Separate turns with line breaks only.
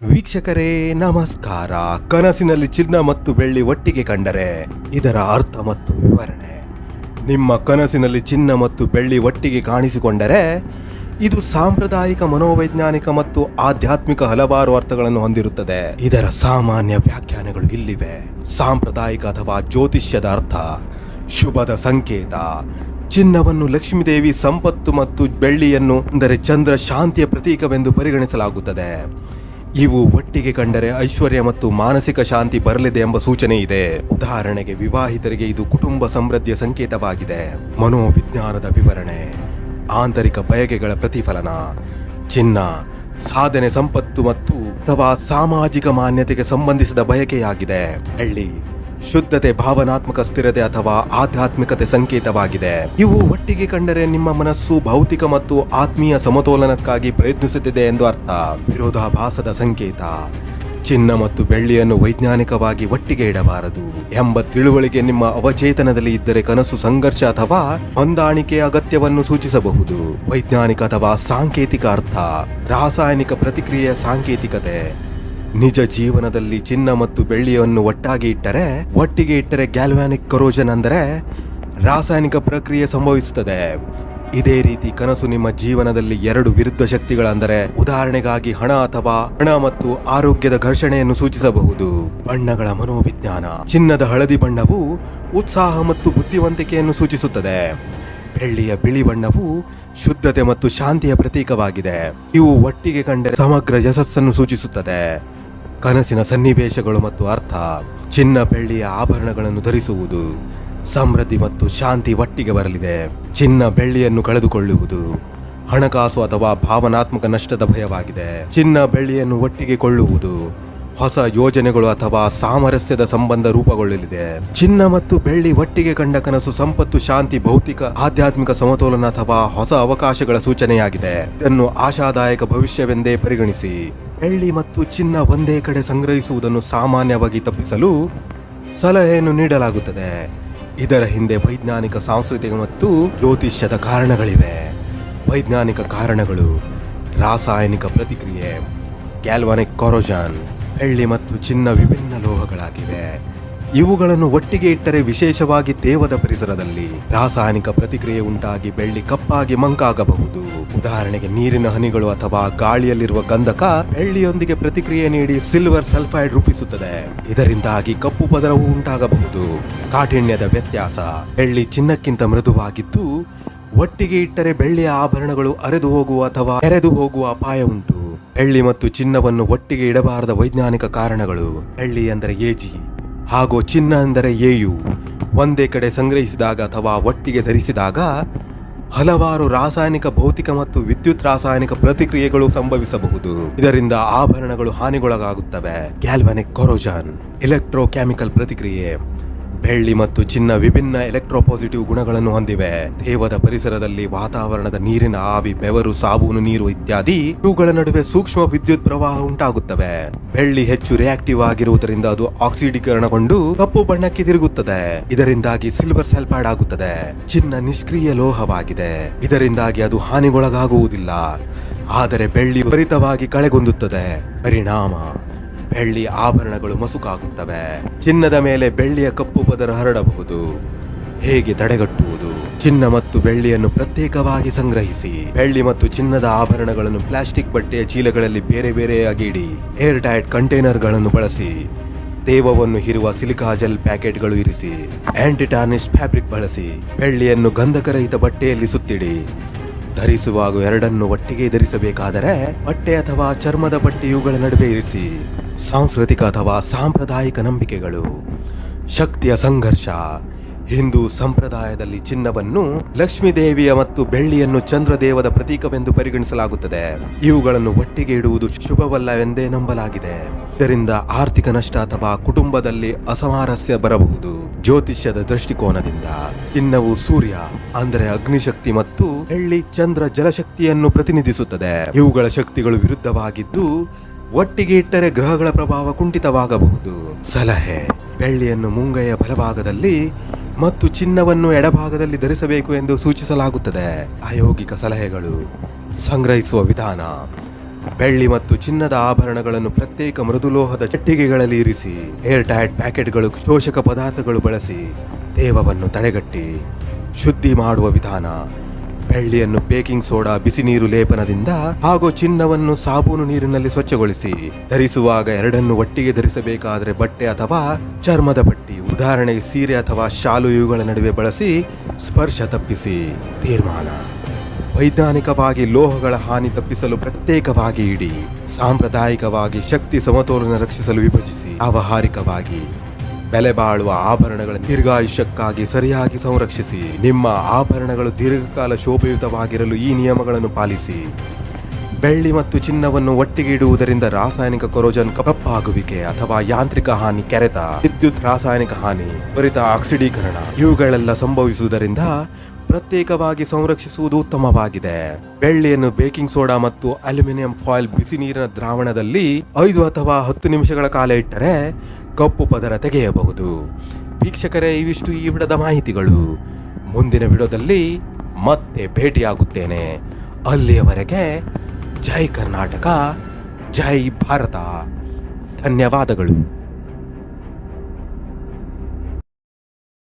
ವೀಕ್ಷಕರೇ, ನಮಸ್ಕಾರ. ಕನಸಿನಲ್ಲಿ ಚಿನ್ನ ಮತ್ತು ಬೆಳ್ಳಿ ಒಟ್ಟಿಗೆ ಕಂಡರೆ ಇದರ ಅರ್ಥ ಮತ್ತು ವಿವರಣೆ. ನಿಮ್ಮ ಕನಸಿನಲ್ಲಿ ಚಿನ್ನ ಮತ್ತು ಬೆಳ್ಳಿ ಒಟ್ಟಿಗೆ ಕಾಣಿಸಿಕೊಂಡರೆ ಇದು ಸಾಂಪ್ರದಾಯಿಕ ಮನೋವೈಜ್ಞಾನಿಕ ಮತ್ತು ಆಧ್ಯಾತ್ಮಿಕ ಹಲವಾರು ಅರ್ಥಗಳನ್ನು ಹೊಂದಿರುತ್ತದೆ. ಇದರ ಸಾಮಾನ್ಯ ವ್ಯಾಖ್ಯಾನಗಳು ಇಲ್ಲಿವೆ. ಸಾಂಪ್ರದಾಯಿಕ ಅಥವಾ ಜ್ಯೋತಿಷ್ಯದ ಅರ್ಥ, ಶುಭದ ಸಂಕೇತ. ಚಿನ್ನವನ್ನು ಲಕ್ಷ್ಮೀದೇವಿ ಸಂಪತ್ತು ಮತ್ತು ಬೆಳ್ಳಿಯನ್ನು, ಅಂದರೆ ಚಂದ್ರ ಶಾಂತಿಯ ಪ್ರತೀಕವೆಂದು ಪರಿಗಣಿಸಲಾಗುತ್ತದೆ. ಇವು ಒಟ್ಟಿಗೆ ಕಂಡರೆ ಐಶ್ವರ್ಯ ಮತ್ತು ಮಾನಸಿಕ ಶಾಂತಿ ಬರಲಿದೆ ಎಂಬ ಸೂಚನೆ ಇದೆ. ಉದಾಹರಣೆಗೆ ವಿವಾಹಿತರಿಗೆ ಇದು ಕುಟುಂಬ ಸಮೃದ್ಧಿಯ ಸಂಕೇತವಾಗಿದೆ. ಮನೋವಿಜ್ಞಾನದ ವಿವರಣೆ, ಆಂತರಿಕ ಬಯಕೆಗಳ ಪ್ರತಿಫಲನ, ಚಿನ್ನ, ಸಾಧನೆ ಸಂಪತ್ತು ಮತ್ತು ಅಥವಾ ಸಾಮಾಜಿಕ ಮಾನ್ಯತೆಗೆ ಸಂಬಂಧಿಸಿದ ಬಯಕೆಯಾಗಿದೆ. ಹಳ್ಳಿ ಶುದ್ಧತೆ ಭಾವನಾತ್ಮಕ ಸ್ಥಿರತೆ ಅಥವಾ ಆಧ್ಯಾತ್ಮಿಕತೆ ಸಂಕೇತವಾಗಿದೆ. ಇವು ಒಟ್ಟಿಗೆ ಕಂಡರೆ ನಿಮ್ಮ ಮನಸ್ಸು ಭೌತಿಕ ಮತ್ತು ಆತ್ಮೀಯ ಸಮತೋಲನಕ್ಕಾಗಿ ಪ್ರಯತ್ನಿಸುತ್ತಿದೆ ಎಂದು ಅರ್ಥ. ವಿರೋಧಾಭಾಸದ ಸಂಕೇತ. ಚಿನ್ನ ಮತ್ತು ಬೆಳ್ಳಿಯನ್ನು ವೈಜ್ಞಾನಿಕವಾಗಿ ಒಟ್ಟಿಗೆ ಇಡಬಾರದು. ಎಂಬ ತಿಳುವಳಿಕೆ ನಿಮ್ಮ ಅವಚೇತನದಲ್ಲಿ ಇದ್ದರೆ ಕನಸು ಸಂಘರ್ಷ ಅಥವಾ ಹೊಂದಾಣಿಕೆಯ ಅಗತ್ಯವನ್ನು ಸೂಚಿಸಬಹುದು. ವೈಜ್ಞಾನಿಕ ಅಥವಾ ಸಾಂಕೇತಿಕ ಅರ್ಥ. ರಾಸಾಯನಿಕ ಪ್ರತಿಕ್ರಿಯೆಯ ಸಾಂಕೇತಿಕತೆ. ನಿಜ ಜೀವನದಲ್ಲಿ ಚಿನ್ನ ಮತ್ತು ಬೆಳ್ಳಿಯನ್ನು ಒಟ್ಟಾಗಿ ಇಟ್ಟರೆ, ಒಟ್ಟಿಗೆ ಇಟ್ಟರೆ ಗ್ಯಾಲ್ವ್ಯಾನಿಕ್ ಕರೋಜನ್ ಅಂದರೆ ರಾಸಾಯನಿಕ ಪ್ರಕ್ರಿಯೆ ಸಂಭವಿಸುತ್ತದೆ. ಇದೇ ರೀತಿ ಕನಸು ನಿಮ್ಮ ಜೀವನದಲ್ಲಿ ಎರಡು ವಿರುದ್ಧ ಶಕ್ತಿಗಳಂದರೆ ಉದಾಹರಣೆಗಾಗಿ ಹಣ ಅಥವಾ ಹಣ ಮತ್ತು ಆರೋಗ್ಯದ ಘರ್ಷಣೆಯನ್ನು ಸೂಚಿಸಬಹುದು. ಬಣ್ಣಗಳ ಮನೋವಿಜ್ಞಾನ. ಚಿನ್ನದ ಹಳದಿ ಬಣ್ಣವು ಉತ್ಸಾಹ ಮತ್ತು ಬುದ್ಧಿವಂತಿಕೆಯನ್ನು ಸೂಚಿಸುತ್ತದೆ. ಬೆಳ್ಳಿಯ ಬಿಳಿ ಬಣ್ಣವು ಶುದ್ಧತೆ ಮತ್ತು ಶಾಂತಿಯ ಪ್ರತೀಕವಾಗಿದೆ. ಇವು ಒಟ್ಟಿಗೆ ಕಂಡರೆ ಸಮಗ್ರ ಯಶಸ್ಸನ್ನು ಸೂಚಿಸುತ್ತದೆ. ಕನಸಿನ ಸನ್ನಿವೇಶಗಳು ಮತ್ತು ಅರ್ಥ, ಚಿನ್ನ ಬೆಳ್ಳಿಯ ಆಭರಣಗಳನ್ನು ಧರಿಸುವುದು, ಸಮೃದ್ಧಿ ಮತ್ತು ಶಾಂತಿ ಒಟ್ಟಿಗೆ ಬರಲಿದೆ. ಚಿನ್ನ ಬೆಳ್ಳಿಯನ್ನು ಕಳೆದುಕೊಳ್ಳುವುದು ಹಣಕಾಸು ಅಥವಾ ಭಾವನಾತ್ಮಕ ನಷ್ಟದ ಭಯವಾಗಿದೆ. ಚಿನ್ನ ಬೆಳ್ಳಿಯನ್ನು ಒಟ್ಟಿಗೆ ಕೊಳ್ಳುವುದು ಹೊಸ ಯೋಜನೆಗಳು ಅಥವಾ ಸಾಮರಸ್ಯದ ಸಂಬಂಧ ರೂಪಗೊಳ್ಳಲಿದೆ. ಚಿನ್ನ ಮತ್ತು ಬೆಳ್ಳಿ ಒಟ್ಟಿಗೆ ಕಂಡ ಕನಸು ಸಂಪತ್ತು, ಶಾಂತಿ, ಭೌತಿಕ, ಆಧ್ಯಾತ್ಮಿಕ ಸಮತೋಲನ ಅಥವಾ ಹೊಸ ಅವಕಾಶಗಳ ಸೂಚನೆಯಾಗಿದೆ. ಇದನ್ನು ಆಶಾದಾಯಕ ಭವಿಷ್ಯವೆಂದೇ ಪರಿಗಣಿಸಿ. ಬೆಳ್ಳಿ ಮತ್ತು ಚಿನ್ನ ಒಂದೇ ಕಡೆ ಸಂಗ್ರಹಿಸುವುದನ್ನು ಸಾಮಾನ್ಯವಾಗಿ ತಪ್ಪಿಸಲು ಸಲಹೆಯನ್ನು ನೀಡಲಾಗುತ್ತದೆ. ಇದರ ಹಿಂದೆ ವೈಜ್ಞಾನಿಕ ಸಾಂಸ್ಕೃತಿಕ ಮತ್ತು ಜ್ಯೋತಿಷ್ಯದ ಕಾರಣಗಳಿವೆ. ವೈಜ್ಞಾನಿಕ ಕಾರಣಗಳು ರಾಸಾಯನಿಕ ಪ್ರತಿಕ್ರಿಯೆ ಕ್ಯಾಲ್ವಾನಿಕ್ ಕೊರೋಜಾನ್ ಬೆಳ್ಳಿ ಮತ್ತು ಚಿನ್ನ ವಿಭಿನ್ನ ಲೋಹಗಳಾಗಿವೆ. ಇವುಗಳನ್ನು ಒಟ್ಟಿಗೆ ಇಟ್ಟರೆ ವಿಶೇಷವಾಗಿ ತೇವದ ಪರಿಸರದಲ್ಲಿ ರಾಸಾಯನಿಕ ಪ್ರತಿಕ್ರಿಯೆ ಉಂಟಾಗಿ ಬೆಳ್ಳಿ ಕಪ್ಪಾಗಿ ಮಂಕಾಗಬಹುದು. ಉದಾಹರಣೆಗೆ ನೀರಿನ ಹನಿಗಳು ಅಥವಾ ಗಾಳಿಯಲ್ಲಿರುವ ಗಂಧಕ ಬೆಳ್ಳಿಯೊಂದಿಗೆ ಪ್ರತಿಕ್ರಿಯೆ ನೀಡಿ ಸಿಲ್ವರ್ ಸಲ್ಫೈಡ್ ರೂಪಿಸುತ್ತದೆ. ಇದರಿಂದಾಗಿ ಕಪ್ಪು ಪದರವು ಉಂಟಾಗಬಹುದು. ಕಾಠಿಣ್ಯದ ವ್ಯತ್ಯಾಸ ಬೆಳ್ಳಿ ಚಿನ್ನಕ್ಕಿಂತ ಮೃದುವಾಗಿದ್ದು, ಒಟ್ಟಿಗೆ ಇಟ್ಟರೆ ಬೆಳ್ಳಿಯ ಆಭರಣಗಳು ಅರೆದು ಹೋಗುವ ಅಥವಾ ಎರೆದು ಹೋಗುವ ಅಪಾಯ ಉಂಟು. ಬೆಳ್ಳಿ ಮತ್ತು ಚಿನ್ನವನ್ನು ಒಟ್ಟಿಗೆ ಇಡಬಾರದ ವೈಜ್ಞಾನಿಕ ಕಾರಣಗಳು. ಬೆಳ್ಳಿ ಅಂದರೆ ಎಜಿ ಹಾಗೂ ಚಿನ್ನ ಅಂದರೆ ಏಯು. ಒಂದೇ ಕಡೆ ಸಂಗ್ರಹಿಸಿದಾಗ ಅಥವಾ ಒಟ್ಟಿಗೆ ಧರಿಸಿದಾಗ ಹಲವಾರು ರಾಸಾಯನಿಕ ಭೌತಿಕ ಮತ್ತು ವಿದ್ಯುತ್ ರಾಸಾಯನಿಕ ಪ್ರತಿಕ್ರಿಯೆಗಳು ಸಂಭವಿಸಬಹುದು. ಇದರಿಂದ ಆಭರಣಗಳು ಹಾನಿಗೊಳಗಾಗುತ್ತವೆ. ಗ್ಯಾಲ್ವಾನಿಕ್ ಕೊರೋಜನ್ ಎಲೆಕ್ಟ್ರೋಕೆಮಿಕಲ್ ಪ್ರತಿಕ್ರಿಯೆ. ಬೆಳ್ಳಿ ಮತ್ತು ಚಿನ್ನ ವಿಭಿನ್ನ ಎಲೆಕ್ಟ್ರೋಪಾಸಿಟಿವ್ ಗುಣಗಳನ್ನು ಹೊಂದಿವೆ. ದೇವದ ಪರಿಸರದಲ್ಲಿ ವಾತಾವರಣದ ನೀರಿನ ಆವಿ, ಬೆವರು, ಸಾಬೂನು, ನೀರು ಇತ್ಯಾದಿ ಇವುಗಳ ನಡುವೆ ಸೂಕ್ಷ್ಮ ವಿದ್ಯುತ್ ಪ್ರವಾಹ ಉಂಟಾಗುತ್ತವೆ. ಬೆಳ್ಳಿ ಹೆಚ್ಚು ರಿಯಾಕ್ಟಿವ್ ಆಗಿರುವುದರಿಂದ ಅದು ಆಕ್ಸಿಡೀಕರಣಗೊಂಡು ಕಪ್ಪು ಬಣ್ಣಕ್ಕೆ ತಿರುಗುತ್ತದೆ. ಇದರಿಂದಾಗಿ ಸಿಲ್ವರ್ ಸಲ್ಫೈಡ್ ಆಗುತ್ತದೆ. ಚಿನ್ನ ನಿಷ್ಕ್ರಿಯ ಲೋಹವಾಗಿದೆ. ಇದರಿಂದಾಗಿ ಅದು ಹಾನಿಗೊಳಗಾಗುವುದಿಲ್ಲ. ಆದರೆ ಬೆಳ್ಳಿ ತ್ವರಿತವಾಗಿ ಕಳೆಗೊಂದುತ್ತದೆ. ಪರಿಣಾಮ. ಬೆಳ್ಳಿ ಆಭರಣಗಳು ಮಸುಕಾಗುತ್ತವೆ. ಚಿನ್ನದ ಮೇಲೆ ಬೆಳ್ಳಿಯ ಕಪ್ಪು ಪದರ ಹರಡಬಹುದು. ಹೇಗೆ ತಡೆಗಟ್ಟುವುದು? ಚಿನ್ನ ಮತ್ತು ಬೆಳ್ಳಿಯನ್ನು ಪ್ರತ್ಯೇಕವಾಗಿ ಸಂಗ್ರಹಿಸಿ. ಬೆಳ್ಳಿ ಮತ್ತು ಚಿನ್ನದ ಆಭರಣಗಳನ್ನು ಪ್ಲಾಸ್ಟಿಕ್ ಬಟ್ಟೆಯ ಚೀಲಗಳಲ್ಲಿ ಬೇರೆ ಬೇರೆಯಾಗಿ ಇಡಿ. ಏರ್ ಟೈಟ್ ಕಂಟೈನರ್ಗಳನ್ನು ಬಳಸಿ. ತೇವವನ್ನು ಹಿರುವ ಸಿಲಿಕಾ ಜೆಲ್ ಪ್ಯಾಕೆಟ್ಗಳು ಇರಿಸಿ. ಆಂಟಿ ಫ್ಯಾಬ್ರಿಕ್ ಬಳಸಿ. ಬೆಳ್ಳಿಯನ್ನು ಗಂಧಕರಹಿತ ಬಟ್ಟೆಯಲ್ಲಿ ಸುತ್ತಿಡಿ. ಧರಿಸುವಾಗ ಎರಡನ್ನು ಒಟ್ಟಿಗೆ ಧರಿಸಬೇಕಾದರೆ ಬಟ್ಟೆ ಅಥವಾ ಚರ್ಮದ ಬಟ್ಟೆ ಇವುಗಳ ನಡುವೆ ಇರಿಸಿ. ಸಾಂಸ್ಕೃತಿಕ ಅಥವಾ ಸಾಂಪ್ರದಾಯಿಕ ನಂಬಿಕೆಗಳು. ಶಕ್ತಿಯ ಸಂಘರ್ಷ, ಹಿಂದೂ ಸಂಪ್ರದಾಯದಲ್ಲಿ ಚಿನ್ನವನ್ನು ಲಕ್ಷ್ಮೀದೇವಿಯ ಮತ್ತು ಬೆಳ್ಳಿಯನ್ನು ಚಂದ್ರದೇವದ ಪ್ರತೀಕವೆಂದು ಪರಿಗಣಿಸಲಾಗುತ್ತದೆ. ಇವುಗಳನ್ನು ಒಟ್ಟಿಗೆ ಇಡುವುದು ಶುಭವಲ್ಲವೆಂದೇ ನಂಬಲಾಗಿದೆ. ಇದರಿಂದ ಆರ್ಥಿಕ ನಷ್ಟ ಅಥವಾ ಕುಟುಂಬದಲ್ಲಿ ಅಸಮಾರಸ್ಯ ಬರಬಹುದು. ಜ್ಯೋತಿಷ್ಯದ ದೃಷ್ಟಿಕೋನದಿಂದ ಚಿನ್ನವು ಸೂರ್ಯ, ಅಂದರೆ ಅಗ್ನಿಶಕ್ತಿ ಮತ್ತು ಬೆಳ್ಳಿ ಚಂದ್ರ ಜಲಶಕ್ತಿಯನ್ನು ಪ್ರತಿನಿಧಿಸುತ್ತದೆ. ಇವುಗಳ ಶಕ್ತಿಗಳು ವಿರುದ್ಧವಾಗಿದ್ದು ಒಟ್ಟಿಗೆ ಇಟ್ಟರೆ ಗ್ರಹಗಳ ಪ್ರಭಾವ ಕುಂಠಿತವಾಗಬಹುದು. ಸಲಹೆ, ಬೆಳ್ಳಿಯನ್ನು ಮುಂಗೈಯ ಬಲಭಾಗದಲ್ಲಿ ಮತ್ತು ಚಿನ್ನವನ್ನು ಎಡಭಾಗದಲ್ಲಿ ಧರಿಸಬೇಕು ಎಂದು ಸೂಚಿಸಲಾಗುತ್ತದೆ. ಅಯೋಗಿಕ ಸಲಹೆಗಳು, ಸಂಗ್ರಹಿಸುವ ವಿಧಾನ, ಬೆಳ್ಳಿ ಮತ್ತು ಚಿನ್ನದ ಆಭರಣಗಳನ್ನು ಪ್ರತ್ಯೇಕ ಮೃದುಲೋಹದ ಚಟ್ಟಿಗೆಗಳಲ್ಲಿ ಇರಿಸಿ ಏರ್ ಟೈಟ್ ಪ್ಯಾಕೆಟ್ಗಳು, ಶೋಷಕ ಪದಾರ್ಥಗಳು ಬಳಸಿ ದೇವವನ್ನು ತಡೆಗಟ್ಟಿ, ಶುದ್ಧಿ ಮಾಡುವ ವಿಧಾನ ಬೆಳ್ಳಿಯನ್ನು ಬೇಕಿಂಗ್ ಸೋಡಾ ಬಿಸಿ ನೀರು ಲೇಪನದಿಂದ ಹಾಗೂ ಚಿನ್ನವನ್ನು ಸಾಬೂನು ನೀರಿನಲ್ಲಿ ಸ್ವಚ್ಛಗೊಳಿಸಿ, ಧರಿಸುವಾಗ ಎರಡನ್ನು ಒಟ್ಟಿಗೆ ಧರಿಸಬೇಕಾದರೆ ಬಟ್ಟೆ ಅಥವಾ ಚರ್ಮದ ಪಟ್ಟಿ ಉದಾಹರಣೆಗೆ ಸೀರೆ ಅಥವಾ ಶಾಲು ಇವುಗಳ ನಡುವೆ ಬಳಸಿ ಸ್ಪರ್ಶ ತಪ್ಪಿಸಿ. ತೀರ್ಮಾನ. ವೈಜ್ಞಾನಿಕವಾಗಿ ಲೋಹಗಳ ಹಾನಿ ತಪ್ಪಿಸಲು ಪ್ರತ್ಯೇಕವಾಗಿ ಇಡಿ, ಸಾಂಪ್ರದಾಯಿಕವಾಗಿ ಶಕ್ತಿ ಸಮತೋಲನ ರಕ್ಷಿಸಲು ವಿಭಜಿಸಿ ವ್ಯಾವಹಾರಿಕವಾಗಿ ಬೆಲೆ ಬಾಳುವ ಆಭರಣಗಳ ದೀರ್ಘಾಯುಷ್ಯಕ್ಕಾಗಿ ಸರಿಯಾಗಿ ಸಂರಕ್ಷಿಸಿ, ನಿಮ್ಮ ಆಭರಣಗಳು ದೀರ್ಘಕಾಲ ಶೋಭಯುತವಾಗಿರಲು ಈ ನಿಯಮಗಳನ್ನು ಪಾಲಿಸಿ. ಬೆಳ್ಳಿ ಮತ್ತು ಚಿನ್ನವನ್ನು ಒಟ್ಟಿಗೆ ಇಡುವುದರಿಂದ ರಾಸಾಯನಿಕ ಕೊರೋಜನ್ ಕಪ್ಪಾಗುವಿಕೆ ಅಥವಾ ಯಾಂತ್ರಿಕ ಹಾನಿ ಕೆರೆತ, ವಿದ್ಯುತ್ ರಾಸಾಯನಿಕ ಹಾನಿ, ತ್ವರಿತ ಆಕ್ಸಿಡೀಕರಣ ಇವುಗಳೆಲ್ಲ ಸಂಭವಿಸುವುದರಿಂದ ಪ್ರತ್ಯೇಕವಾಗಿ ಸಂರಕ್ಷಿಸುವುದು ಉತ್ತಮವಾಗಿದೆ. ಬೆಳ್ಳಿಯನ್ನು ಬೇಕಿಂಗ್ ಸೋಡಾ ಮತ್ತು ಅಲ್ಯೂಮಿನಿಯಂ ಫಾಯಿಲ್ ಬಿಸಿ ನೀರಿನ ದ್ರಾವಣದಲ್ಲಿ ಐದು ಅಥವಾ ಹತ್ತು ನಿಮಿಷಗಳ ಕಾಲ ಇಟ್ಟರೆ ಕಪ್ಪು ಪದರ ತೆಗೆಯಬಹುದು. ವೀಕ್ಷಕರೇ, ಇವಿಷ್ಟು ಈ ವಿಡದ ಮಾಹಿತಿಗಳು. ಮುಂದಿನ ವಿಡೋದಲ್ಲಿ ಮತ್ತೆ ಭೇಟಿಯಾಗುತ್ತೇನೆ. ಅಲ್ಲಿಯವರೆಗೆ ಜೈ ಕರ್ನಾಟಕ, ಜೈ ಭಾರತ. ಧನ್ಯವಾದಗಳು.